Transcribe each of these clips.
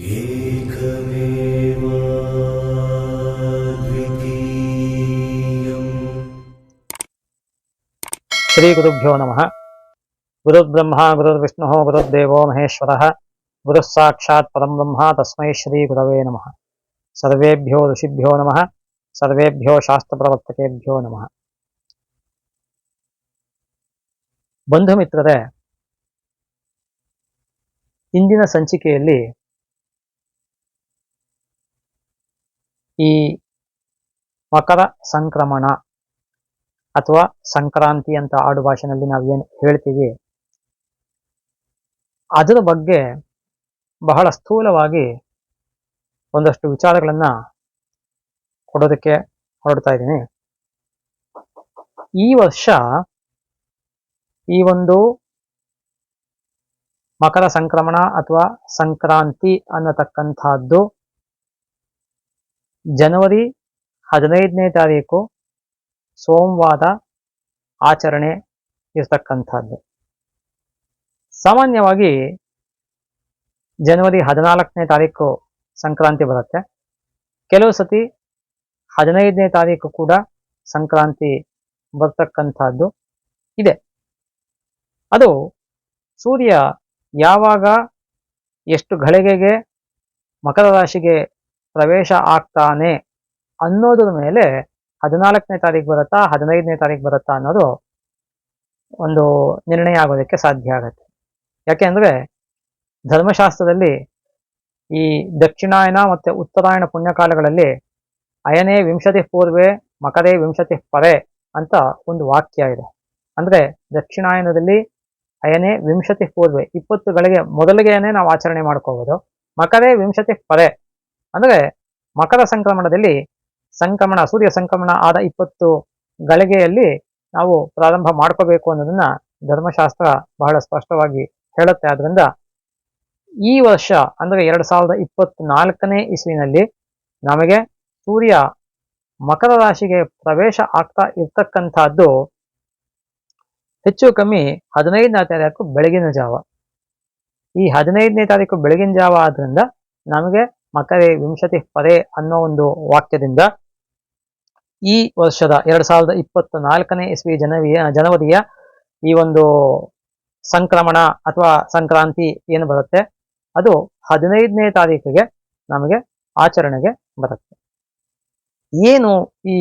ಶ್ರೀ ಗುರುಭ್ಯೋ ನಮಃ ಗುರುರ್ಬ್ರಹ್ಮ ಗುರುರ್ವಿಷ್ಣು ಗುರುರ್ದೇವೋ ಮಹೇಶ್ವರ ಗುರುಃ ಸಾಕ್ಷಾತ್ ಪರಂ ಬ್ರಹ್ಮ ತಸ್ಮೈ ಶ್ರೀ ಗುರವೇ ನಮಃ ಸರ್ವೇಭ್ಯೋ ಋಷಿಭ್ಯೋ ನಮಃ ಸರ್ವೇಭ್ಯೋ ಶಾಸ್ತ್ರಪ್ರವರ್ತಕೇಭ್ಯೋ ನಮಃ ಬಂಧು ಮಿತ್ರರೇ ಇಂದಿನ ಸಂಚಿಕೆಯಲ್ಲಿ ಈ ಮಕರ ಸಂಕ್ರಮಣ ಅಥವಾ ಸಂಕ್ರಾಂತಿ ಅಂತ ಆಡು ಭಾಷೆನಲ್ಲಿ ನಾವು ಏನು ಹೇಳ್ತೀವಿ, ಅದರ ಬಗ್ಗೆ ಬಹಳ ಸ್ಥೂಲವಾಗಿ ಒಂದಷ್ಟು ವಿಚಾರಗಳನ್ನ ಕೊಡೋದಕ್ಕೆ ಹೊರಡ್ತಾ ಇದ್ದೀನಿ. ಈ ವರ್ಷ ಈ ಒಂದು ಮಕರ ಸಂಕ್ರಮಣ ಅಥವಾ ಸಂಕ್ರಾಂತಿ ಅನ್ನತಕ್ಕಂಥದ್ದು ಜನವರಿ ಹದಿನೈದನೇ ತಾರೀಕು ಸೋಮವಾರ ಆಚರಣೆ ಇರ್ತಕ್ಕಂಥದ್ದು. ಸಾಮಾನ್ಯವಾಗಿ ಜನವರಿ ಹದಿನಾಲ್ಕನೇ ತಾರೀಕು ಸಂಕ್ರಾಂತಿ ಬರುತ್ತೆ. ಕೆಲವು ಸತಿ ಹದಿನೈದನೇ ತಾರೀಕು ಕೂಡ ಸಂಕ್ರಾಂತಿ ಬರ್ತಕ್ಕಂಥದ್ದು ಇದೆ. ಅದು ಸೂರ್ಯ ಯಾವಾಗ ಎಷ್ಟು ಘಳಿಗೆಗೆ, ಮಕರ ರಾಶಿಗೆ ಪ್ರವೇಶ ಆಗ್ತಾನೆ ಅನ್ನೋದ್ರ ಮೇಲೆ ಹದಿನಾಲ್ಕನೇ ತಾರೀಕು ಬರುತ್ತಾ ಹದಿನೈದನೇ ತಾರೀಕು ಬರುತ್ತಾ ಅನ್ನೋದು ಒಂದು ನಿರ್ಣಯ ಆಗೋದಕ್ಕೆ ಸಾಧ್ಯ ಆಗುತ್ತೆ. ಯಾಕೆಂದ್ರೆ ಧರ್ಮಶಾಸ್ತ್ರದಲ್ಲಿ ಈ ದಕ್ಷಿಣಾಯನ ಮತ್ತೆ ಉತ್ತರಾಯಣ ಪುಣ್ಯಕಾಲಗಳಲ್ಲಿ ಅಯನೇ ವಿಂಶತಿ ಪೂರ್ವೆ ಮಕರೇ ವಿಂಶತಿ ಪರೆ ಅಂತ ಒಂದು ವಾಕ್ಯ ಇದೆ. ಅಂದ್ರೆ ದಕ್ಷಿಣಾಯನದಲ್ಲಿ ಅಯನೇ ವಿಂಶತಿ ಪೂರ್ವೆ ಇಪ್ಪತ್ತುಗಳಿಗೆ ಮೊದಲಿಗೆನೆ ನಾವು ಆಚರಣೆ ಮಾಡ್ಕೋಬಹುದು ಮಕರೇ ವಿಂಶತಿ ಪರೆ ಅಂದ್ರೆ ಮಕರ ಸಂಕ್ರಮಣದಲ್ಲಿ ಸಂಕ್ರಮಣ, ಸೂರ್ಯ ಸಂಕ್ರಮಣ ಆದ ಇಪ್ಪತ್ತು ಗಳಿಗೆಯಲ್ಲಿ ನಾವು ಪ್ರಾರಂಭ ಮಾಡ್ಕೋಬೇಕು ಅನ್ನೋದನ್ನ ಧರ್ಮಶಾಸ್ತ್ರ ಬಹಳ ಸ್ಪಷ್ಟವಾಗಿ ಹೇಳುತ್ತೆ. ಆದ್ರಿಂದ ಈ ವರ್ಷ ಅಂದ್ರೆ ಎರಡು ಸಾವಿರದ ಇಪ್ಪತ್ನಾಲ್ಕನೇ ಇಸ್ವಿನಲ್ಲಿ ನಮಗೆ ಸೂರ್ಯ ಮಕರ ರಾಶಿಗೆ ಪ್ರವೇಶ ಆಗ್ತಾ ಇರ್ತಕ್ಕಂಥದ್ದು ಹೆಚ್ಚು ಕಮ್ಮಿ ಹದಿನೈದನೇ ತಾರೀಕು ಬೆಳಗಿನ ಜಾವ. ಈ ಹದಿನೈದನೇ ತಾರೀಕು ಬೆಳಗಿನ ಜಾವ ಆದ್ರಿಂದ ನಮಗೆ ಮಕರೆ ವಿಂಶತಿ ಪದೇ ಅನ್ನೋ ಒಂದು ವಾಕ್ಯದಿಂದ ಈ ವರ್ಷದ ಎರಡು ಸಾವಿರದ ಇಪ್ಪತ್ತ ನಾಲ್ಕನೇ ಇಸ್ವಿ ಜನವಿಯ ಜನವರಿಯ ಈ ಒಂದು ಸಂಕ್ರಮಣ ಅಥವಾ ಸಂಕ್ರಾಂತಿ ಏನು ಬರುತ್ತೆ? ಅದು ಹದಿನೈದನೇ ತಾರೀಕಿಗೆ ನಮಗೆ ಆಚರಣೆಗೆ ಬರುತ್ತೆ. ಏನು ಈ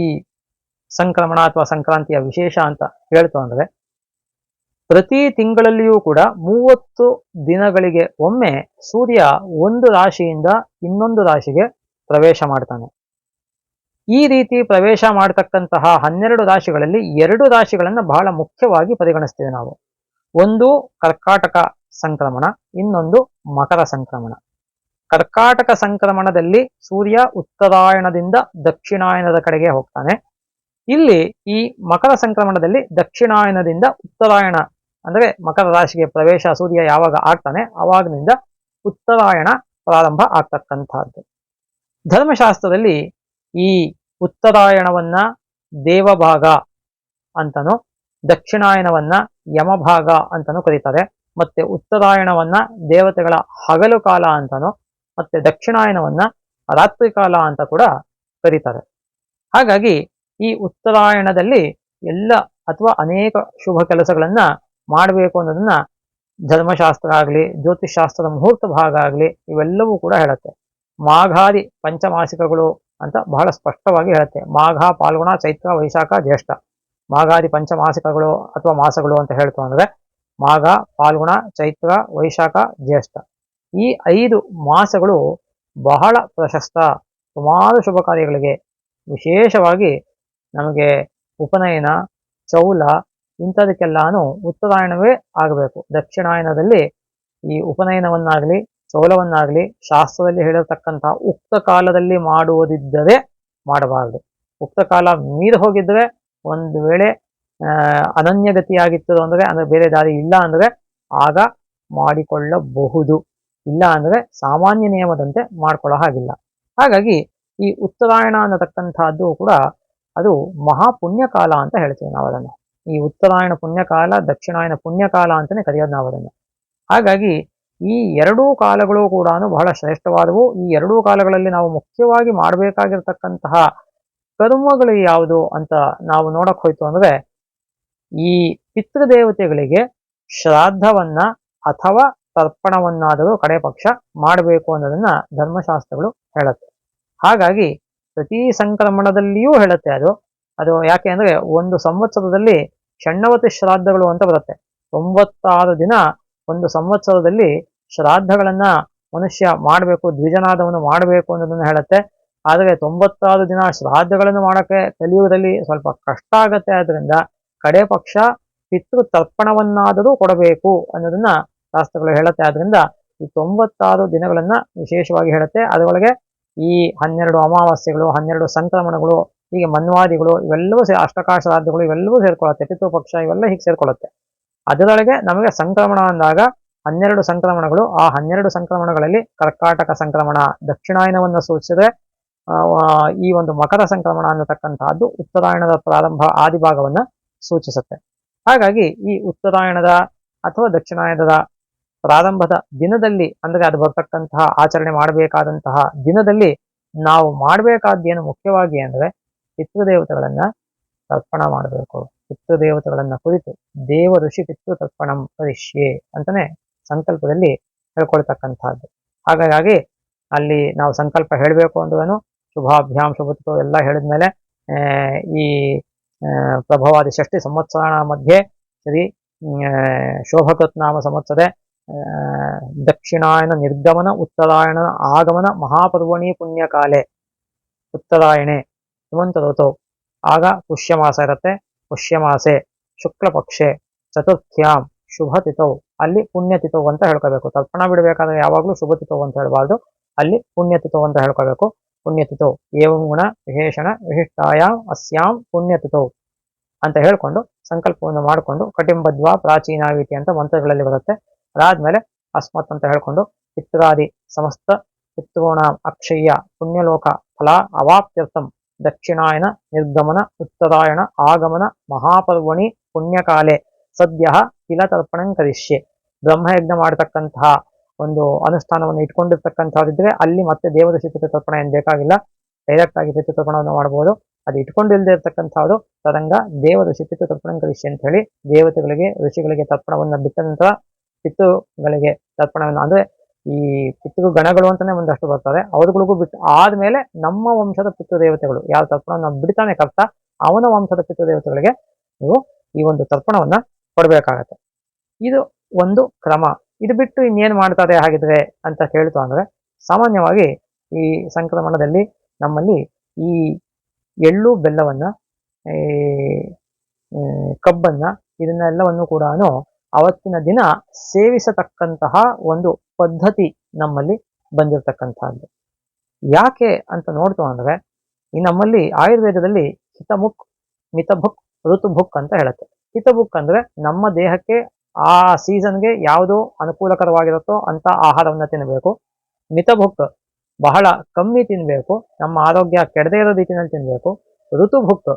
ಸಂಕ್ರಮಣ ಅಥವಾ ಸಂಕ್ರಾಂತಿಯ ವಿಶೇಷ ಅಂತ ಹೇಳ್ತು ಅಂದ್ರೆ ಪ್ರತಿ ತಿಂಗಳಲ್ಲಿಯೂ ಕೂಡ ಮೂವತ್ತು ದಿನಗಳಿಗೆ ಒಮ್ಮೆ ಸೂರ್ಯ ಒಂದು ರಾಶಿಯಿಂದ ಇನ್ನೊಂದು ರಾಶಿಗೆ ಪ್ರವೇಶ ಮಾಡ್ತಾನೆ. ಈ ರೀತಿ ಪ್ರವೇಶ ಮಾಡತಕ್ಕಂತಹ ಹನ್ನೆರಡು ರಾಶಿಗಳಲ್ಲಿ ಎರಡು ರಾಶಿಗಳನ್ನು ಬಹಳ ಮುಖ್ಯವಾಗಿ ಪರಿಗಣಿಸ್ತೇವೆ ನಾವು. ಒಂದು ಕರ್ಕಾಟಕ ಸಂಕ್ರಮಣ, ಇನ್ನೊಂದು ಮಕರ ಸಂಕ್ರಮಣ. ಕರ್ಕಾಟಕ ಸಂಕ್ರಮಣದಲ್ಲಿ ಸೂರ್ಯ ಉತ್ತರಾಯಣದಿಂದ ದಕ್ಷಿಣಾಯನದ ಕಡೆಗೆ ಹೋಗ್ತಾನೆ. ಇಲ್ಲಿ ಈ ಮಕರ ಸಂಕ್ರಮಣದಲ್ಲಿ ದಕ್ಷಿಣಾಯನದಿಂದ ಉತ್ತರಾಯಣ ಅಂದ್ರೆ ಮಕರ ರಾಶಿಗೆ ಪ್ರವೇಶ ಸೂರ್ಯ ಯಾವಾಗ ಆಗ್ತಾನೆ, ಅವಾಗಿನಿಂದ ಉತ್ತರಾಯಣ ಪ್ರಾರಂಭ ಆಗ್ತಕ್ಕಂಥದ್ದು. ಧರ್ಮಶಾಸ್ತ್ರದಲ್ಲಿ ಈ ಉತ್ತರಾಯಣವನ್ನ ದೇವಭಾಗ ಅಂತನೂ ದಕ್ಷಿಣಾಯನವನ್ನ ಯಮಭಾಗ ಅಂತನೂ ಕರೀತಾರೆ. ಮತ್ತೆ ಉತ್ತರಾಯಣವನ್ನ ದೇವತೆಗಳ ಹಗಲು ಕಾಲ ಅಂತನೂ, ಮತ್ತೆ ದಕ್ಷಿಣಾಯನವನ್ನ ರಾತ್ರಿ ಕಾಲ ಅಂತ ಕೂಡ ಕರೀತಾರೆ. ಹಾಗಾಗಿ ಈ ಉತ್ತರಾಯಣದಲ್ಲಿ ಎಲ್ಲ ಅಥವಾ ಅನೇಕ ಶುಭ ಕೆಲಸಗಳನ್ನ ಮಾಡಬೇಕು ಅನ್ನೋದನ್ನ ಧರ್ಮಶಾಸ್ತ್ರ ಆಗಲಿ ಜ್ಯೋತಿಷಾಸ್ತ್ರದ ಮುಹೂರ್ತ ಭಾಗ ಆಗಲಿ, ಇವೆಲ್ಲವೂ ಕೂಡ ಹೇಳುತ್ತೆ. ಮಾಘಾದಿ ಪಂಚಮಾಸಿಕಗಳು ಅಂತ ಬಹಳ ಸ್ಪಷ್ಟವಾಗಿ ಹೇಳುತ್ತೆ. ಮಾಘ, ಪಾಲ್ಗುಣ, ಚೈತ್ರ, ವೈಶಾಖ, ಜ್ಯೇಷ್ಠ. ಮಾಘಾದಿ ಪಂಚಮಾಸಿಕಗಳು ಅಥವಾ ಮಾಸಗಳು ಅಂತ ಹೇಳ್ತು ಅಂದರೆ ಮಾಘ, ಪಾಲ್ಗುಣ, ಚೈತ್ರ, ವೈಶಾಖ, ಜ್ಯೇಷ್ಠ. ಈ ಐದು ಮಾಸಗಳು ಬಹಳ ಪ್ರಶಸ್ತ. ಸುಮಾರು ಶುಭ ಕಾರ್ಯಗಳಿಗೆ ವಿಶೇಷವಾಗಿ ನಮಗೆ ಉಪನಯನ, ಚೌಲ ಇಂಥದಕ್ಕೆಲ್ಲಾನು ಉತ್ತರಾಯಣವೇ ಆಗಬೇಕು. ದಕ್ಷಿಣಾಯನದಲ್ಲಿ ಈ ಉಪನಯನವನ್ನಾಗಲಿ, ಚೌಲವನ್ನಾಗಲಿ, ಶಾಸ್ತ್ರದಲ್ಲಿ ಹೇಳಿರ್ತಕ್ಕಂತಹ ಉಕ್ತ ಕಾಲದಲ್ಲಿ ಮಾಡುವುದಿದ್ದರೆ ಮಾಡಬಾರದು. ಉಕ್ತ ಕಾಲ ಮೀರಿ ಹೋಗಿದ್ರೆ ಒಂದು ವೇಳೆ ಅನನ್ಯಗತಿಯಾಗಿತ್ತು ಅಂದ್ರೆ ಅಂದ್ರೆ ಬೇರೆ ದಾರಿ ಇಲ್ಲ ಅಂದ್ರೆ ಆಗ ಮಾಡಿಕೊಳ್ಳಬಹುದು. ಇಲ್ಲ ಅಂದ್ರೆ ಸಾಮಾನ್ಯ ನಿಯಮದಂತೆ ಮಾಡ್ಕೊಳ್ಳೋ ಹಾಗಿಲ್ಲ. ಹಾಗಾಗಿ ಈ ಉತ್ತರಾಯಣ ಅನ್ನತಕ್ಕಂಥದ್ದು ಕೂಡ ಅದು ಮಹಾಪುಣ್ಯ ಕಾಲ ಅಂತ ಹೇಳ್ತೀವಿ ನಾವು ಅದನ್ನು ಈ ಉತ್ತರಾಯಣ ಪುಣ್ಯಕಾಲ ದಕ್ಷಿಣಾಯನ ಪುಣ್ಯಕಾಲ ಅಂತಲೇ ಕರೆಯೋದು ನಾವು ಅದನ್ನು ಹಾಗಾಗಿ ಈ ಎರಡೂ ಕಾಲಗಳು ಕೂಡ ಬಹಳ ಶ್ರೇಷ್ಠವಾದವು. ಈ ಎರಡೂ ಕಾಲಗಳಲ್ಲಿ ನಾವು ಮುಖ್ಯವಾಗಿ ಮಾಡಬೇಕಾಗಿರ್ತಕ್ಕಂತಹ ಕರ್ಮಗಳು ಯಾವುದು ಅಂತ ನಾವು ನೋಡಕ್ ಹೋಯ್ತು ಅಂದ್ರೆ, ಈ ಪಿತೃದೇವತೆಗಳಿಗೆ ಶ್ರಾದ್ದವನ್ನ ಅಥವಾ ತರ್ಪಣವನ್ನಾದರೂ ಕಡೆ ಪಕ್ಷ ಮಾಡಬೇಕು ಅನ್ನೋದನ್ನ ಧರ್ಮಶಾಸ್ತ್ರಗಳು ಹೇಳುತ್ತೆ. ಹಾಗಾಗಿ ಪ್ರತಿ ಸಂಕ್ರಮಣದಲ್ಲಿಯೂ ಹೇಳುತ್ತೆ ಅದು. ಅದು ಯಾಕೆ ಅಂದರೆ ಒಂದು ಸಂವತ್ಸರದಲ್ಲಿ ಷಣ್ಣವತಿ ಶ್ರಾದ್ದಗಳು ಅಂತ ಬರುತ್ತೆ. ತೊಂಬತ್ತಾರು ದಿನ ಒಂದು ಸಂವತ್ಸರದಲ್ಲಿ ಶ್ರಾದ್ದಗಳನ್ನ ಮನುಷ್ಯ ಮಾಡಬೇಕು, ದ್ವಿಜನಾದವನ್ನು ಮಾಡಬೇಕು ಅನ್ನೋದನ್ನು ಹೇಳುತ್ತೆ. ಆದರೆ ತೊಂಬತ್ತಾರು ದಿನ ಶ್ರಾದ್ದಗಳನ್ನು ಮಾಡೋಕ್ಕೆ ಕಲಿಯುವುದರಲ್ಲಿ ಸ್ವಲ್ಪ ಕಷ್ಟ ಆಗತ್ತೆ. ಆದ್ರಿಂದ ಕಡೆ ಪಕ್ಷ ಪಿತೃ ತರ್ಪಣವನ್ನಾದರೂ ಕೊಡಬೇಕು ಅನ್ನೋದನ್ನ ಶಾಸ್ತ್ರಗಳು ಹೇಳುತ್ತೆ. ಆದ್ರಿಂದ ಈ ತೊಂಬತ್ತಾರು ದಿನಗಳನ್ನ ವಿಶೇಷವಾಗಿ ಹೇಳುತ್ತೆ. ಅದರೊಳಗೆ ಈ ಹನ್ನೆರಡು ಅಮಾವಾಸ್ಯೆಗಳು, ಹನ್ನೆರಡು ಸಂಕ್ರಮಣಗಳು ಹೀಗೆ ಮನ್ವಾದಿಗಳು ಇವೆಲ್ಲವೂ ಸೇ, ಅಷ್ಟಕಾಶ ರಾಜ್ಯಗಳು ಇವೆಲ್ಲವೂ ಸೇರ್ಕೊಳ್ಳುತ್ತೆ ಪಿತೃಪಕ್ಷ ಇವೆಲ್ಲ ಹೀಗೆ ಸೇರ್ಕೊಳ್ಳುತ್ತೆ. ಅದರೊಳಗೆ ನಮಗೆ ಸಂಕ್ರಮಣ ಅಂದಾಗ ಹನ್ನೆರಡು ಸಂಕ್ರಮಣಗಳು, ಆ ಹನ್ನೆರಡು ಸಂಕ್ರಮಣಗಳಲ್ಲಿ ಕರ್ಕಾಟಕ ಸಂಕ್ರಮಣ, ದಕ್ಷಿಣಾಯನವನ್ನು ಸೂಚಿಸಿದ್ರೆ ಈ ಒಂದು ಮಕರ ಸಂಕ್ರಮಣ ಅನ್ನತಕ್ಕಂತಹದ್ದು ಉತ್ತರಾಯಣದ ಪ್ರಾರಂಭ ಆದಿಭಾಗವನ್ನು ಸೂಚಿಸುತ್ತೆ. ಹಾಗಾಗಿ ಈ ಉತ್ತರಾಯಣದ ಅಥವಾ ದಕ್ಷಿಣಾಯನದ ಪ್ರಾರಂಭದ ದಿನದಲ್ಲಿ ಅಂದರೆ ಅದು ಬರ್ತಕ್ಕಂತಹ ಆಚರಣೆ ಮಾಡಬೇಕಾದಂತಹ ದಿನದಲ್ಲಿ ನಾವು ಮಾಡಬೇಕಾದ್ದೇನು ಮುಖ್ಯವಾಗಿ ಅಂದ್ರೆ ಪಿತೃದೇವತೆಗಳನ್ನ ತರ್ಪಣ ಮಾಡಬೇಕು. ಪಿತೃದೇವತೆಗಳನ್ನ ಕುರಿತು ದೇವ ಋಷಿ ಪಿತೃ ತರ್ಪಣ ಕರಿಷ್ಯೆ ಅಂತಾನೆ ಸಂಕಲ್ಪದಲ್ಲಿ ಹೇಳ್ಕೊಳ್ತಕ್ಕಂಥದ್ದು. ಹಾಗಾಗಿ ಅಲ್ಲಿ ನಾವು ಸಂಕಲ್ಪ ಹೇಳಬೇಕು ಅಂದ್ರೂ ಶುಭಾಭ್ಯಾಂ ಶುಭತ್ವ ಎಲ್ಲ ಹೇಳಿದ್ಮೇಲೆ ಈ ಪ್ರಭಾವಾದಿ ಷಷ್ಠಿ ಸಂವತ್ಸರ ಮಧ್ಯೆ ಶ್ರೀ ಶೋಭಕೃತ್ ನಾಮ ಸಂವತ್ಸರೆ ದಕ್ಷಿಣಾಯನ ನಿರ್ಗಮನ ಉತ್ತರಾಯಣ ಆಗಮನ ಮಹಾಪರ್ವಣಿ ಪುಣ್ಯಕಾಲೆ. ಉತ್ತರಾಯಣೆ. ಹಿಮಂತ ಋತು ಆಗ ಪುಷ್ಯಮಾಸ ಇರುತ್ತೆ. ಪುಷ್ಯಮಾಸೆ ಶುಕ್ಲ ಪಕ್ಷೆ ಚತುರ್ಥ್ಯಾಂ ಶುಭ ಅಲ್ಲಿ ಪುಣ್ಯ ಅಂತ ಹೇಳ್ಕೋಬೇಕು. ತರ್ಪಣ ಬಿಡಬೇಕಾದ್ರೆ ಯಾವಾಗಲೂ ಶುಭ ಅಂತ ಹೇಳಬಾರ್ದು. ಅಲ್ಲಿ ಪುಣ್ಯ ಅಂತ ಹೇಳ್ಕೋಬೇಕು. ಪುಣ್ಯತಿತೋ ಏವಂ ಗುಣ ವಿಶೇಷಣ ವಿಶಿಷ್ಟಾಯಾಮ್ ಅಸ್ಯಾಂ ಪುಣ್ಯ ಅಂತ ಹೇಳ್ಕೊಂಡು ಸಂಕಲ್ಪವನ್ನು ಮಾಡಿಕೊಂಡು ಕಟಿಂಬದ್ವಾ ಪ್ರಾಚೀನಾವೀತಿ ಅಂತ ಮಂತ್ರಗಳಲ್ಲಿ ಬರುತ್ತೆ. ಅದಾದ್ಮೇಲೆ ಅಸ್ಮತ್ ಅಂತ ಹೇಳ್ಕೊಂಡು ಪಿತೃಾದಿ ಸಮಸ್ತ ಪಿತೃಣಾಂ ಅಕ್ಷಯ್ಯ ಪುಣ್ಯಲೋಕ ಫಲ ಅವಾಪ್ತ್ಯರ್ಥಂ ದಕ್ಷಿಣಾಯನ ನಿರ್ಗಮನ, ಉತ್ತರಾಯಣ, ಆಗಮನ, ಮಹಾಪರ್ವಣಿ, ಪುಣ್ಯಕಾಲೆ. ಸದ್ಯ ತಿಲತರ್ಪಣಂ ಕರಿಷ್ಯೆ. ಬ್ರಹ್ಮಯಜ್ಞ ಮಾಡತಕ್ಕಂತಹ ಒಂದು ಅನುಷ್ಠಾನವನ್ನು ಇಟ್ಕೊಂಡಿರ್ತಕ್ಕಂಥದ್ದಿದ್ರೆ ಅಲ್ಲಿ ಮತ್ತೆ ದೇವರ ಚಿತ್ರ ತರ್ಪಣ ಏನು ಬೇಕಾಗಿಲ್ಲ. ಡೈರೆಕ್ಟ್ ಆಗಿ ಪಿತೃತರ್ಪಣವನ್ನು ಮಾಡಬಹುದು. ಅದು ಇಟ್ಕೊಂಡಿಲ್ಲದೆ ಇರತಕ್ಕಂಥವ್ರು ತರಂಗ ದೇವರ ಚಿತ್ರ ತರ್ಪಣ ಕರಿಷ್ಯೆ ಅಂತ ಹೇಳಿ ದೇವತೆಗಳಿಗೆ, ಋಷಿಗಳಿಗೆ ತರ್ಪಣವನ್ನು ಬಿಟ್ಟ ನಂತರ, ಪಿತೃಗಳಿಗೆ ತರ್ಪಣವನ್ನು ಅಂದ್ರೆ ಈ ಪಿತೃ ಗಣಗಳು ಅಂತಾನೆ ಒಂದಷ್ಟು ಬರ್ತಾರೆ ಅವ್ರುಗಳಿಗೂ ಬಿಟ್ಟು ಆದ್ಮೇಲೆ ನಮ್ಮ ವಂಶದ ಪಿತೃದೇವತೆಗಳು ಯಾವ ತರ್ಪಣವನ್ನು ಬಿಡ್ತಾನೆ ಕರ್ತ, ಅವನ ವಂಶದ ಪಿತೃದೇವತೆಗಳಿಗೆ ನೀವು ಈ ಒಂದು ತರ್ಪಣವನ್ನ ಕೊಡ್ಬೇಕಾಗತ್ತೆ. ಇದು ಒಂದು ಕ್ರಮ. ಇದು ಬಿಟ್ಟು ಇನ್ನೇನು ಮಾಡ್ತಾರೆ ಹಾಗಿದ್ರೆ ಅಂತ ಹೇಳ್ತು ಅಂದ್ರೆ, ಸಾಮಾನ್ಯವಾಗಿ ಈ ಸಂಕ್ರಮಣದಲ್ಲಿ ನಮ್ಮಲ್ಲಿ ಈ ಎಳ್ಳು, ಬೆಲ್ಲವನ್ನ, ಈ ಕಬ್ಬನ್ನ ಇದನ್ನೆಲ್ಲವನ್ನು ಕೂಡ ಅವತ್ತಿನ ದಿನ ಸೇವಿಸತಕ್ಕಂತಹ ಒಂದು ಪದ್ಧತಿ ನಮ್ಮಲ್ಲಿ ಬಂದಿರತಕ್ಕಂಥದ್ದು. ಯಾಕೆ ಅಂತ ನೋಡ್ತು ಅಂದರೆ, ಈ ನಮ್ಮಲ್ಲಿ ಆಯುರ್ವೇದದಲ್ಲಿ ಹಿತಮುಕ್ ಮಿತಭುಕ್ ಋತುಭುಕ್ ಅಂತ ಹೇಳುತ್ತೆ. ಹಿತಭುಕ್ ಅಂದ್ರೆ ನಮ್ಮ ದೇಹಕ್ಕೆ ಆ ಸೀಸನ್ಗೆ ಯಾವುದು ಅನುಕೂಲಕರವಾಗಿರುತ್ತೋ ಅಂತ ಆಹಾರವನ್ನು ತಿನ್ನಬೇಕು ಮಿತಭುಕ್ ಬಹಳ ಕಮ್ಮಿ ತಿನ್ನಬೇಕು ನಮ್ಮ ಆರೋಗ್ಯ ಕೆಡದೇ ಇರೋ ರೀತಿಯಲ್ಲಿ ತಿನ್ನಬೇಕು ಋತುಭುಕ್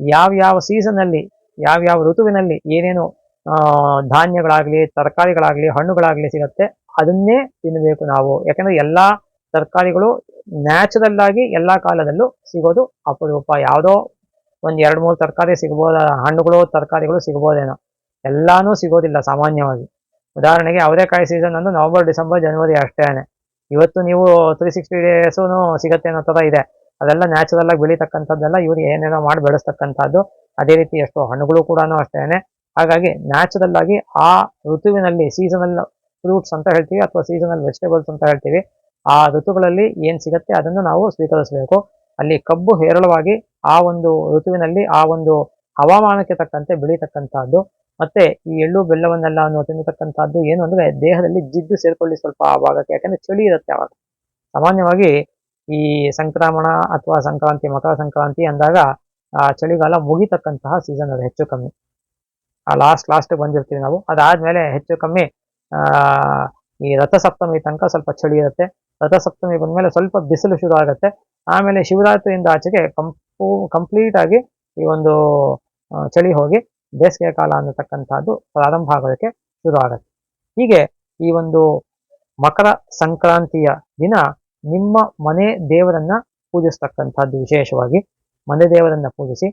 ಯಾವ್ಯಾವ ಸೀಸನ್ ಅಲ್ಲಿ, ಯಾವ್ಯಾವ ಋತುವಿನಲ್ಲಿ ಏನೇನು ಧಾನ್ಯಗಳಾಗ್ಲಿ, ತರಕಾರಿಗಳಾಗ್ಲಿ, ಹಣ್ಣುಗಳಾಗ್ಲಿ ಸಿಗತ್ತೆ ಅದನ್ನೇ ತಿನ್ನಬೇಕು ನಾವು. ಯಾಕಂದ್ರೆ ಎಲ್ಲಾ ತರಕಾರಿಗಳು ನ್ಯಾಚುರಲ್ ಆಗಿ ಎಲ್ಲಾ ಕಾಲದಲ್ಲೂ ಸಿಗೋದು ಅಪರೂಪ. ಯಾವುದೋ ಒಂದು ಎರಡು ಮೂರು ತರಕಾರಿ ಸಿಗ್ಬೋದ, ಹಣ್ಣುಗಳು, ತರಕಾರಿಗಳು ಸಿಗ್ಬೋದೇನೋ. ಎಲ್ಲಾನು ಸಿಗೋದಿಲ್ಲ ಸಾಮಾನ್ಯವಾಗಿ. ಉದಾಹರಣೆಗೆ ಅವರೆಕಾಯಿ ಸೀಸನ್ ಅಂದ್ರೆ ನವೆಂಬರ್ ಡಿಸೆಂಬರ್ ಜನವರಿ ಅಷ್ಟೇನೆ. ಇವತ್ತು ನೀವು ತ್ರೀ ಸಿಕ್ಸ್ಟಿ ಡೇಸು ಸಿಗತ್ತೆ ಅನ್ನೋ ಥರ ಇದೆ. ಅದೆಲ್ಲ ನ್ಯಾಚುರಲ್ ಆಗಿ ಬೆಳೀತಕ್ಕಂಥದ್ದೆಲ್ಲ, ಇವರು ಏನೇನೋ ಮಾಡಿ ಬೆಳೆಸ್ತಕ್ಕಂಥದ್ದು. ಅದೇ ರೀತಿ ಎಷ್ಟೋ ಹಣ್ಣುಗಳು ಕೂಡ ಅಷ್ಟೇನೆ. ಹಾಗಾಗಿ ನ್ಯಾಚುರಲ್ ಆಗಿ ಆ ಋತುವಿನಲ್ಲಿ ಸೀಸನಲ್ ಫ್ರೂಟ್ಸ್ ಅಂತ ಹೇಳ್ತೀವಿ ಅಥವಾ ಸೀಸನಲ್ ವೆಜಿಟೇಬಲ್ಸ್ ಅಂತ ಹೇಳ್ತೀವಿ, ಆ ಋತುಗಳಲ್ಲಿ ಏನು ಸಿಗುತ್ತೆ ಅದನ್ನು ನಾವು ಸ್ವೀಕರಿಸಬೇಕು. ಅಲ್ಲಿ ಕಬ್ಬು ಹೇರಳವಾಗಿ ಆ ಒಂದು ಋತುವಿನಲ್ಲಿ ಆ ಒಂದು ಹವಾಮಾನಕ್ಕೆ ತಕ್ಕಂತೆ ಬೆಳೀತಕ್ಕಂತಹದ್ದು ಮತ್ತೆ ಈ ಎಳ್ಳು ಬೆಲ್ಲವನ್ನೆಲ್ಲ ತಿನ್ನತಕ್ಕಂಥದ್ದು ಏನು ಅಂದ್ರೆ ದೇಹದಲ್ಲಿ ಜಿಡ್ಡು ಸೇರ್ಕೊಳ್ಳಿ ಸ್ವಲ್ಪ ಆ ಭಾಗಕ್ಕೆ, ಯಾಕಂದ್ರೆ ಚಳಿ ಇರುತ್ತೆ ಅವಾಗ ಸಾಮಾನ್ಯವಾಗಿ ಈ ಸಂಕ್ರಮಣ ಅಥವಾ ಸಂಕ್ರಾಂತಿ, ಮಕರ ಸಂಕ್ರಾಂತಿ ಅಂದಾಗ, ಆ ಚಳಿಗಾಲ ಮುಗಿತಕ್ಕಂತಹ ಸೀಸನ್ ಅದು, ಹೆಚ್ಚು ಕಮ್ಮಿ. ಆ ಲಾಸ್ಟ್ ಲಾಸ್ಟ್ ಬಂದಿರ್ತೀವಿ ನಾವು. ಅದಾದ್ಮೇಲೆ ಹೆಚ್ಚು ಕಮ್ಮಿ ಈ ರಥಸಪ್ತಮಿ ತನಕ ಸ್ವಲ್ಪ ಚಳಿ ಇರುತ್ತೆ. ರಥಸಪ್ತಮಿ ಬಂದಮೇಲೆ ಸ್ವಲ್ಪ ಬಿಸಿಲು ಶುರು ಆಗುತ್ತೆ. ಆಮೇಲೆ ಶಿವರಾತ್ರಿಯಿಂದ ಆಚೆಗೆ ಕಂಪೂ ಕಂಪ್ಲೀಟ್ ಆಗಿ ಈ ಒಂದು ಚಳಿ ಹೋಗಿ ಬೇಸಿಗೆ ಕಾಲ ಅನ್ನತಕ್ಕಂಥದ್ದು ಪ್ರಾರಂಭ ಆಗೋದಕ್ಕೆ ಶುರು ಆಗುತ್ತೆ. ಹೀಗೆ ಈ ಒಂದು ಮಕರ ಸಂಕ್ರಾಂತಿಯ ದಿನ ನಿಮ್ಮ ಮನೆ ದೇವರನ್ನ ಪೂಜಿಸ್ತಕ್ಕಂಥದ್ದು ವಿಶೇಷವಾಗಿ. ಮನೆ ದೇವರನ್ನ ಪೂಜಿಸಿ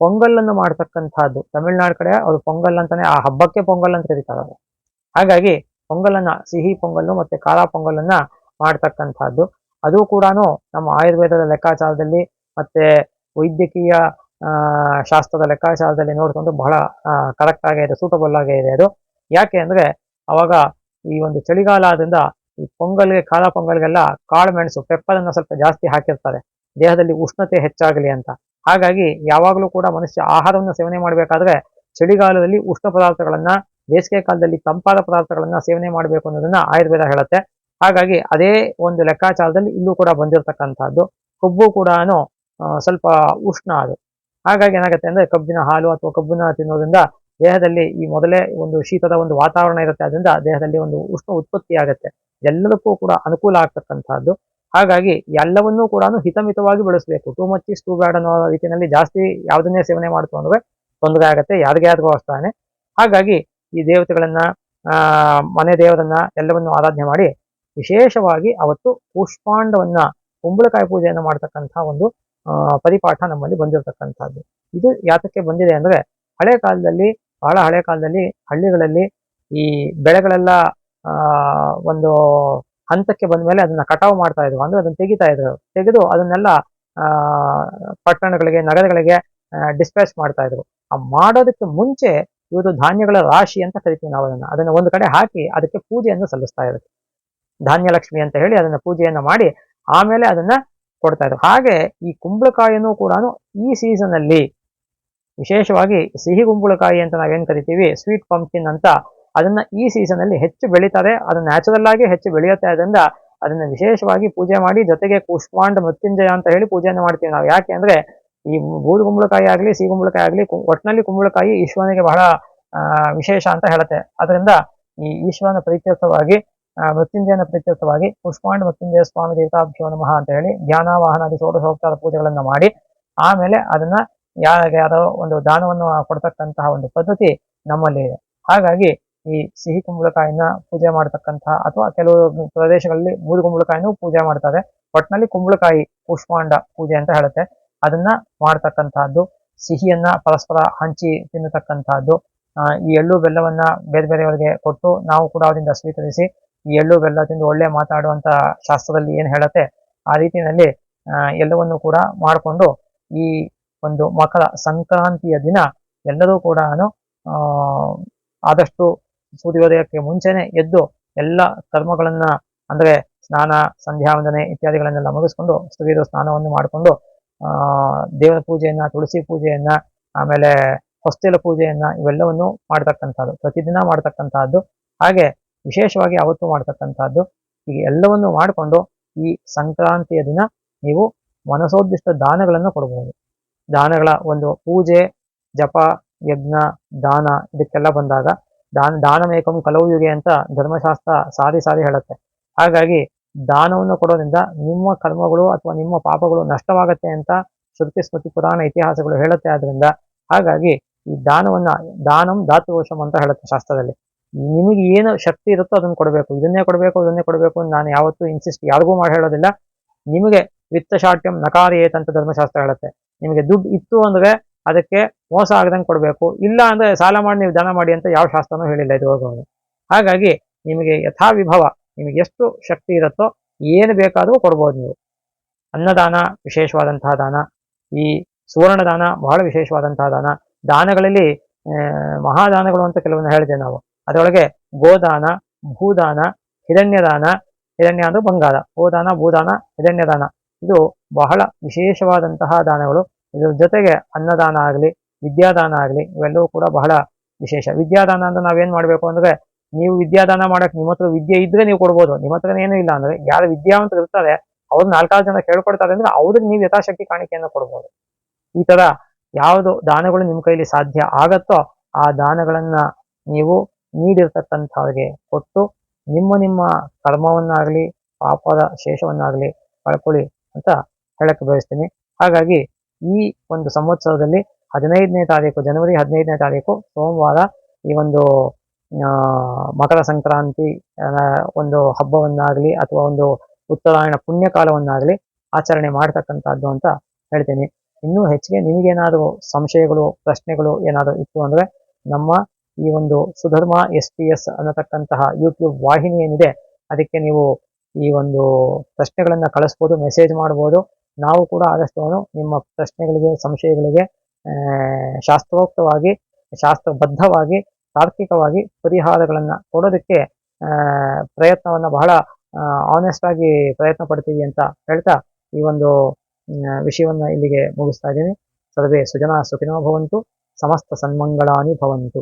ಪೊಂಗಲ್ಲನ್ನು ಮಾಡ್ತಕ್ಕಂಥದ್ದು. ತಮಿಳ್ನಾಡು ಕಡೆ ಅವರು ಪೊಂಗಲ್ ಅಂತಾನೆ ಆ ಹಬ್ಬಕ್ಕೆ ಪೊಂಗಲ್ ಅಂತ ಕರೀತಾರೆ ಹಾಗಾಗಿ ಪೊಂಗಲನ್ನ, ಸಿಹಿ ಪೊಂಗಲ್ಲು ಮತ್ತೆ ಖಾರ ಪೊಂಗಲನ್ನ ಮಾಡ್ತಕ್ಕಂಥದ್ದು. ಅದು ಕೂಡ ನಮ್ಮ ಆಯುರ್ವೇದದ ಲೆಕ್ಕಾಚಾರದಲ್ಲಿ ಮತ್ತೆ ವೈದ್ಯಕೀಯ ಶಾಸ್ತ್ರದ ಲೆಕ್ಕಾಚಾರದಲ್ಲಿ ನೋಡ್ಕೊಂಡು ಬಹಳ ಕರೆಕ್ಟ್ ಇದೆ ಸೂಟಬಲ್ ಆಗೇ ಇದೆ ಅದು. ಯಾಕೆ ಅಂದ್ರೆ ಅವಾಗ ಈ ಒಂದು ಚಳಿಗಾಲ ಆದ್ರಿಂದ ಈ ಪೊಂಗಲ್ಗೆ, ಖಾರ ಪೊಂಗಲ್ಗೆಲ್ಲ ಕಾಳು ಮೆಣಸು ಪೆಪ್ಪರ್ ಸ್ವಲ್ಪ ಜಾಸ್ತಿ ಹಾಕಿರ್ತಾರೆ. ದೇಹದಲ್ಲಿ ಉಷ್ಣತೆ ಹೆಚ್ಚಾಗಲಿ ಅಂತ. ಹಾಗಾಗಿ ಯಾವಾಗಲೂ ಕೂಡ ಮನುಷ್ಯ ಆಹಾರವನ್ನು ಸೇವನೆ ಮಾಡಬೇಕಾದ್ರೆ ಚಳಿಗಾಲದಲ್ಲಿ ಉಷ್ಣ ಪದಾರ್ಥಗಳನ್ನ ಬೇಸಿಗೆ ಕಾಲದಲ್ಲಿ ತಂಪಾದ ಪದಾರ್ಥಗಳನ್ನ ಸೇವನೆ ಮಾಡಬೇಕು ಅನ್ನೋದನ್ನ ಆಯುರ್ವೇದ ಹೇಳುತ್ತೆ. ಹಾಗಾಗಿ ಅದೇ ಒಂದು ಲೆಕ್ಕಾಚಾರದಲ್ಲಿ ಇಲ್ಲೂ ಕೂಡ ಬಂದಿರತಕ್ಕಂಥದ್ದು. ಕೊಬ್ಬು ಕೂಡ ಸ್ವಲ್ಪ ಉಷ್ಣ ಅದು. ಹಾಗಾಗಿ ಏನಾಗುತ್ತೆ ಅಂದ್ರೆ ಕಬ್ಬಿನ ಹಾಲು ಅಥವಾ ಕಬ್ಬಿನ ತಿನ್ನೋದ್ರಿಂದ ದೇಹದಲ್ಲಿ ಈ ಮೊದಲೇ ಒಂದು ಶೀತದ ಒಂದು ವಾತಾವರಣ ಇರುತ್ತೆ. ಅದರಿಂದ ದೇಹದಲ್ಲಿ ಒಂದು ಉಷ್ಣ ಉತ್ಪತ್ತಿ ಆಗುತ್ತೆ. ಎಲ್ಲದಕ್ಕೂ ಕೂಡ ಅನುಕೂಲ ಆಗ್ತಕ್ಕಂಥದ್ದು. ಹಾಗಾಗಿ ಎಲ್ಲವನ್ನೂ ಕೂಡ ಹಿತಮಿತವಾಗಿ ಬೆಳೆಸಬೇಕು. Too much is too bad ಅನ್ನೋ ರೀತಿಯಲ್ಲಿ ಜಾಸ್ತಿ ಯಾವುದನ್ನೇ ಸೇವನೆ ಮಾಡ್ತು ಅಂದ್ರೆ ತೊಂದರೆ ಆಗುತ್ತೆ. ಯಾರಿಗೆ ಯಾರಿಗೂ ಅಷ್ಟೇ ಹಾಗಾಗಿ ಈ ದೇವತೆಗಳನ್ನ, ಆ, ಮನೆ ದೇವರನ್ನ ಎಲ್ಲವನ್ನು ಆರಾಧನೆ ಮಾಡಿ ವಿಶೇಷವಾಗಿ ಅವತ್ತು ಪುಷ್ಪಾಂಡವನ್ನ, ಕುಂಬಳಕಾಯಿ ಪೂಜೆಯನ್ನು ಮಾಡ್ತಕ್ಕಂಥ ಒಂದು ಪರಿಪಾಠ ನಮ್ಮಲ್ಲಿ ಬಂದಿರತಕ್ಕಂಥದ್ದು. ಇದು ಯಾತಕ್ಕೆ ಬಂದಿದೆ ಅಂದ್ರೆ ಹಳೆ ಕಾಲದಲ್ಲಿ, ಬಹಳ ಹಳೆ ಕಾಲದಲ್ಲಿ ಹಳ್ಳಿಗಳಲ್ಲಿ ಈ ಬೆಳೆಗಳೆಲ್ಲ ಒಂದು ಹಂತಕ್ಕೆ ಬಂದ ಮೇಲೆ ಅದನ್ನ ಕಟಾವು ಮಾಡ್ತಾ ಇದ್ರು. ಅಂದ್ರೆ ಅದನ್ನ ತೆಗಿತಾ ಇದ್ರು. ತೆಗೆದು ಅದನ್ನೆಲ್ಲ ಪಟ್ಟಣಗಳಿಗೆ, ನಗರಗಳಿಗೆ ಡಿಸ್ಪ್ಯಾಚ್ ಮಾಡ್ತಾ ಇದ್ರು. ಆ ಮಾಡೋದಕ್ಕೆ ಮುಂಚೆ ಇವರು ಧಾನ್ಯಗಳ ರಾಶಿ ಅಂತ ಕರಿತೀವಿ ನಾವು ಅದನ್ನ. ಅದನ್ನು ಒಂದು ಕಡೆ ಹಾಕಿ ಅದಕ್ಕೆ ಪೂಜೆಯನ್ನು ಸಲ್ಲಿಸ್ತಾ ಇರುತ್ತೆ. ಧಾನ್ಯ ಲಕ್ಷ್ಮಿ ಅಂತ ಹೇಳಿ ಅದನ್ನ ಪೂಜೆಯನ್ನು ಮಾಡಿ ಆಮೇಲೆ ಅದನ್ನ ಕೊಡ್ತಾ ಇದ್ರು. ಹಾಗೆ ಈ ಕುಂಬಳಕಾಯಿನೂ ಕೂಡ ಈ ಸೀಸನ್ ಅಲ್ಲಿ ವಿಶೇಷವಾಗಿ ಸಿಹಿ ಕುಂಬಳಕಾಯಿ ಅಂತ ನಾವೇನ್ ಕರಿತೀವಿ? ಸ್ವೀಟ್ ಪಂಪ್ಕಿನ್ ಅಂತ ಅದನ್ನ ಈ ಸೀಸನ್ ಅಲ್ಲಿ ಹೆಚ್ಚು ಬೆಳೀತಾರೆ ಅದು ನ್ಯಾಚುರಲ್ ಆಗಿ ಹೆಚ್ಚು ಬೆಳೆಯುತ್ತೆ. ಅದರಿಂದ ಅದನ್ನ ವಿಶೇಷವಾಗಿ ಪೂಜೆ ಮಾಡಿ ಜೊತೆಗೆ ಕುಷ್ಮಾಂಡ ಮೃತ್ಯುಂಜಯ ಅಂತ ಹೇಳಿ ಪೂಜೆಯನ್ನು ಮಾಡ್ತೀವಿ ನಾವು. ಯಾಕೆ ಅಂದ್ರೆ ಈ ಬೂದು ಕುಂಬಳಕಾಯಿ ಆಗಲಿ, ಸಿಹಿ ಕುಂಬಳಕಾಯಿ ಆಗಲಿ ಒಟ್ಟಿನಲ್ಲಿ ಕುಂಬಳಕಾಯಿ ಈಶ್ವರನಿಗೆ ಬಹಳ ವಿಶೇಷ ಅಂತ ಹೇಳುತ್ತೆ. ಅದರಿಂದ ಈ ಈಶ್ವರನ ಪ್ರೀತ್ಯರ್ಥವಾಗಿ ಮೃತ್ಯುಂಜಯನ ಪ್ರೀತ್ಯರ್ಥವಾಗಿ ಪುಷ್ಪಾಂಡ ಮೃತ್ಯುಂಜಯ ಸ್ವಾಮಿ ದೇವತಾಭ್ಯೋ ನಮಃ ಅಂತ ಹೇಳಿ ಧ್ಯಾನ ವಾಹನಾದಿ ಷೋಡಶೋಪಚಾರ ಪೂಜೆಗಳನ್ನು ಮಾಡಿ, ಆಮೇಲೆ ಅದನ್ನ ಯಾರಿಗೆ ಯಾರೋ ಒಂದು ದಾನವನ್ನು ಕೊಡ್ತಕ್ಕಂತಹ ಒಂದು ಪದ್ಧತಿ ನಮ್ಮಲ್ಲಿ ಇದೆ. ಹಾಗಾಗಿ ಈ ಸಿಹಿ ಕುಂಬಳಕಾಯಿನ ಪೂಜೆ ಮಾಡತಕ್ಕಂತಹ ಅಥವಾ ಕೆಲವು ಪ್ರದೇಶಗಳಲ್ಲಿ ಬೂದು ಕುಂಬಳಕಾಯಿನೂ ಪೂಜೆ ಮಾಡ್ತಾರೆ. ಒಟ್ನಲ್ಲಿ ಕುಂಬಳಕಾಯಿ ಪುಷ್ಪಾಂಡ ಪೂಜೆ ಅಂತ ಹೇಳುತ್ತೆ. ಅದನ್ನ ಮಾಡ್ತಕ್ಕಂತಹದ್ದು ಸಿಹಿಯನ್ನ ಪರಸ್ಪರ ಹಂಚಿ ತಿನ್ನತಕ್ಕಂತಹದ್ದು ಈ ಎಳ್ಳು ಬೆಲ್ಲವನ್ನ ಬೇರೆ ಬೇರೆಯವರಿಗೆ ಕೊಟ್ಟು ನಾವು ಕೂಡ ಅವರಿಂದ ಸ್ವೀಕರಿಸಿ ಈ ಎಳ್ಳು ಬೆಲ್ಲ ತಿಂದು ಒಳ್ಳೆ ಮಾತಾಡುವಂತ ಶಾಸ್ತ್ರದಲ್ಲಿ ಏನ್ ಹೇಳತ್ತೆ, ಆ ರೀತಿಯಲ್ಲಿ ಎಲ್ಲವನ್ನೂ ಕೂಡ ಮಾಡಿಕೊಂಡು ಈ ಒಂದು ಮಕರ ಸಂಕ್ರಾಂತಿಯ ದಿನ ಎಲ್ಲರೂ ಕೂಡ ಆದಷ್ಟು ಸೂರ್ಯೋದಯಕ್ಕೆ ಮುಂಚೆನೆ ಎದ್ದು ಎಲ್ಲ ಕರ್ಮಗಳನ್ನ ಅಂದ್ರೆ ಸ್ನಾನ ಸಂಧ್ಯಾ ವಂದನೆ ಇತ್ಯಾದಿಗಳನ್ನೆಲ್ಲ ಮುಗಿಸ್ಕೊಂಡು ಸ್ತ್ರೀಯರು ಸ್ನಾನವನ್ನು ಮಾಡಿಕೊಂಡು ದೇವರ ಪೂಜೆಯನ್ನ, ತುಳಸಿ ಪೂಜೆಯನ್ನ, ಆಮೇಲೆ ಹೊಸ್ತಿಲ ಪೂಜೆಯನ್ನ ಇವೆಲ್ಲವನ್ನು ಮಾಡ್ತಕ್ಕಂಥದ್ದು, ಪ್ರತಿದಿನ ಮಾಡ್ತಕ್ಕಂತಹದ್ದು ಹಾಗೆ ವಿಶೇಷವಾಗಿ ಅವತ್ತು ಮಾಡ್ತಕ್ಕಂಥದ್ದು. ಹೀಗೆ ಎಲ್ಲವನ್ನು ಮಾಡಿಕೊಂಡು ಈ ಸಂಕ್ರಾಂತಿಯ ದಿನ ನೀವು ಮನಸೋದ್ದಿಷ್ಟ ದಾನಗಳನ್ನು ಕೊಡಬಹುದು ದಾನಗಳ ಒಂದು ಪೂಜೆ, ಜಪ, ಯಜ್ಞ, ದಾನ ಇದಕ್ಕೆಲ್ಲ ಬಂದಾಗ ದಾನ ದಾನಮೇಕಂ ಕಲವು ಯುಗೆ ಅಂತ ಧರ್ಮಶಾಸ್ತ್ರ ಸಾರಿ ಸಾರಿ ಹೇಳುತ್ತೆ. ಹಾಗಾಗಿ ದಾನವನ್ನು ಕೊಡೋದ್ರಿಂದ ನಿಮ್ಮ ಕರ್ಮಗಳು ಅಥವಾ ನಿಮ್ಮ ಪಾಪಗಳು ನಷ್ಟವಾಗತ್ತೆ ಅಂತ ಶ್ರುತಿ ಸ್ಮೃತಿ ಪುರಾಣ ಇತಿಹಾಸಗಳು ಹೇಳುತ್ತೆ ಆದ್ರಿಂದ ಹಾಗಾಗಿ ಈ ದಾನವನ್ನ ದಾನಂ ಧಾತುವೋಷಂ ಅಂತ ಹೇಳುತ್ತೆ ಶಾಸ್ತ್ರದಲ್ಲಿ. ನಿಮಗೆ ಏನು ಶಕ್ತಿ ಇರುತ್ತೋ ಅದನ್ನು ಕೊಡಬೇಕು. ಇದನ್ನೇ ಕೊಡಬೇಕು ಇದನ್ನೇ ಕೊಡಬೇಕು ನಾನು ಯಾವತ್ತೂ ಇನ್ಸಿಸ್ಟ್ ಯಾರಿಗೂ ಮಾಡಿ ಹೇಳೋದಿಲ್ಲ. ನಿಮಗೆ ವಿತ್ತ ಶಾಟ್ಯಂ ನಕಾರಿಯೇತ್ ಅಂತ ಧರ್ಮಶಾಸ್ತ್ರ ಹೇಳುತ್ತೆ. ನಿಮಗೆ ದುಡ್ಡು ಇತ್ತು ಅಂದ್ರೆ ಅದಕ್ಕೆ ಮೋಸ ಆಗದಂಗೆ ಕೊಡಬೇಕು. ಇಲ್ಲ ಅಂದ್ರೆ ಸಾಲ ಮಾಡಿ ನೀವು ದಾನ ಮಾಡಿ ಅಂತ ಯಾವ ಶಾಸ್ತ್ರನೂ ಹೇಳಿಲ್ಲ ಇದುವರೆಗೂ. ಹಾಗಾಗಿ ನಿಮಗೆ ಯಥಾವಿಭವ ನಿಮಗೆ ಎಷ್ಟು ಶಕ್ತಿ ಇರುತ್ತೋ ಏನು ಬೇಕಾದರೂ ಕೊಡ್ಬೋದು ನೀವು. ಅನ್ನದಾನ, ವಿಶೇಷವಾದಂತಹ ದಾನ. ಈ ಸುವರ್ಣ ದಾನ ಬಹಳ ವಿಶೇಷವಾದಂತಹ ದಾನ. ದಾನಗಳಲ್ಲಿ ಮಹಾದಾನಗಳು ಅಂತ ಕೆಲವನ್ನ ಹೇಳಿದೆ ನಾವು. ಅದರೊಳಗೆ ಗೋದಾನ, ಭೂದಾನ, ಹಿರಣ್ಯದಾನ, ಹಿರಣ್ಯ ಅಂದ್ರೆ ಬಂಗಾರ. ಗೋದಾನ, ಭೂದಾನ, ಹಿರಣ್ಯದಾನ. ಇದು ಬಹಳ ವಿಶೇಷವಾದಂತಹ ದಾನಗಳು. ಇದರ ಜೊತೆಗೆ ಅನ್ನದಾನ ಆಗಲಿ, ವಿದ್ಯಾದಾನ ಆಗಲಿ ಇವೆಲ್ಲವೂ ಕೂಡ ಬಹಳ ವಿಶೇಷ. ವಿದ್ಯಾದಾನ ಅಂದ್ರೆ ನಾವೇನ್ ಮಾಡಬೇಕು ಅಂದ್ರೆ ನೀವು ವಿದ್ಯಾದಾನ ಮಾಡಕ್ ನಿಮ್ಮ ಹತ್ರ ವಿದ್ಯೆ ಇದ್ರೆ ನೀವು ಕೊಡ್ಬೋದು. ನಿಮ್ಮ ಹತ್ರ ಏನೂ ಇಲ್ಲ ಅಂದ್ರೆ ಯಾರು ವಿದ್ಯಾವಂತರು ಇರ್ತಾರೆ, ಅವ್ರು ನಾಲ್ಕಾರು ಜನ ಕೇಳ್ಕೊಡ್ತಾರೆ ಅಂದ್ರೆ ಅವ್ರಿಗೆ ನೀವು ಯಥಾಶಕ್ತಿ ಕಾಣಿಕೆಯನ್ನು ಕೊಡ್ಬೋದು. ಈ ತರ ಯಾವುದು ದಾನಗಳು ನಿಮ್ಮ ಕೈಲಿ ಸಾಧ್ಯ ಆಗತ್ತೋ ಆ ದಾನಗಳನ್ನ ನೀವು ನೀಡಿರ್ತಕ್ಕಂಥವ್ರಿಗೆ ಕೊಟ್ಟು ನಿಮ್ಮ ನಿಮ್ಮ ಕರ್ಮವನ್ನಾಗ್ಲಿ, ಪಾಪದ ಶೇಷವನ್ನಾಗ್ಲಿ ಕಳ್ಕೊಳ್ಳಿ ಅಂತ ಹೇಳಕ್ಕೆ ಬಯಸ್ತೀನಿ. ಹಾಗಾಗಿ ಈ ಒಂದು ಸಂವತ್ಸರದಲ್ಲಿ ಹದಿನೈದನೇ ತಾರೀಕು, ಜನವರಿ ಹದಿನೈದನೇ ತಾರೀಕು, ಸೋಮವಾರ ಈ ಒಂದು ಮಕರ ಸಂಕ್ರಾಂತಿ ಒಂದು ಹಬ್ಬವನ್ನಾಗಲಿ ಅಥವಾ ಒಂದು ಉತ್ತರಾಯಣ ಪುಣ್ಯಕಾಲವನ್ನಾಗಲಿ ಆಚರಣೆ ಮಾಡ್ತಕ್ಕಂಥದ್ದು ಅಂತ ಹೇಳ್ತೀನಿ. ಇನ್ನೂ ಹೆಚ್ಚಿಗೆ ನಿಮಗೇನಾದರೂ ಸಂಶಯಗಳು, ಪ್ರಶ್ನೆಗಳು ಏನಾದರೂ ಇತ್ತು ಅಂದರೆ ನಮ್ಮ ಈ ಒಂದು ಸುಧರ್ಮ ಎಸ್ ಪಿ ಎಸ್ ಅನ್ನತಕ್ಕಂತಹ ಯೂಟ್ಯೂಬ್ ವಾಹಿನಿ ಏನಿದೆ, ಅದಕ್ಕೆ ನೀವು ಈ ಒಂದು ಪ್ರಶ್ನೆಗಳನ್ನು ಕಳಿಸ್ಬೋದು, ಮೆಸೇಜ್ ಮಾಡ್ಬೋದು. ನಾವು ಕೂಡ ಆದಷ್ಟು ನಿಮ್ಮ ಪ್ರಶ್ನೆಗಳಿಗೆ, ಸಂಶಯಗಳಿಗೆ ಶಾಸ್ತ್ರೋಕ್ತವಾಗಿ, ಶಾಸ್ತ್ರಬದ್ಧವಾಗಿ ತಾರ್ಕಿಕವಾಗಿ ಪರಿಹಾರಗಳನ್ನು ಕೊಡೋದಕ್ಕೆ ಪ್ರಯತ್ನವನ್ನು ಬಹಳ ಆನೆಸ್ಟ್ ಆಗಿ ಪ್ರಯತ್ನ ಪಡ್ತೀವಿ ಅಂತ ಹೇಳ್ತಾ ಈ ಒಂದು ವಿಷಯವನ್ನು ವಿಷಯವನ್ನ ಇಲ್ಲಿಗೆ ಮುಗಿಸ್ತಾ ಇದ್ದೀನಿ. ಸರ್ವೇ ಸುಜನಾ ಸುಖಿನೋ ಭವಂತು, ಸಮಸ್ತ ಸನ್ಮಂಗಳಾನಿ ಭವಂತು.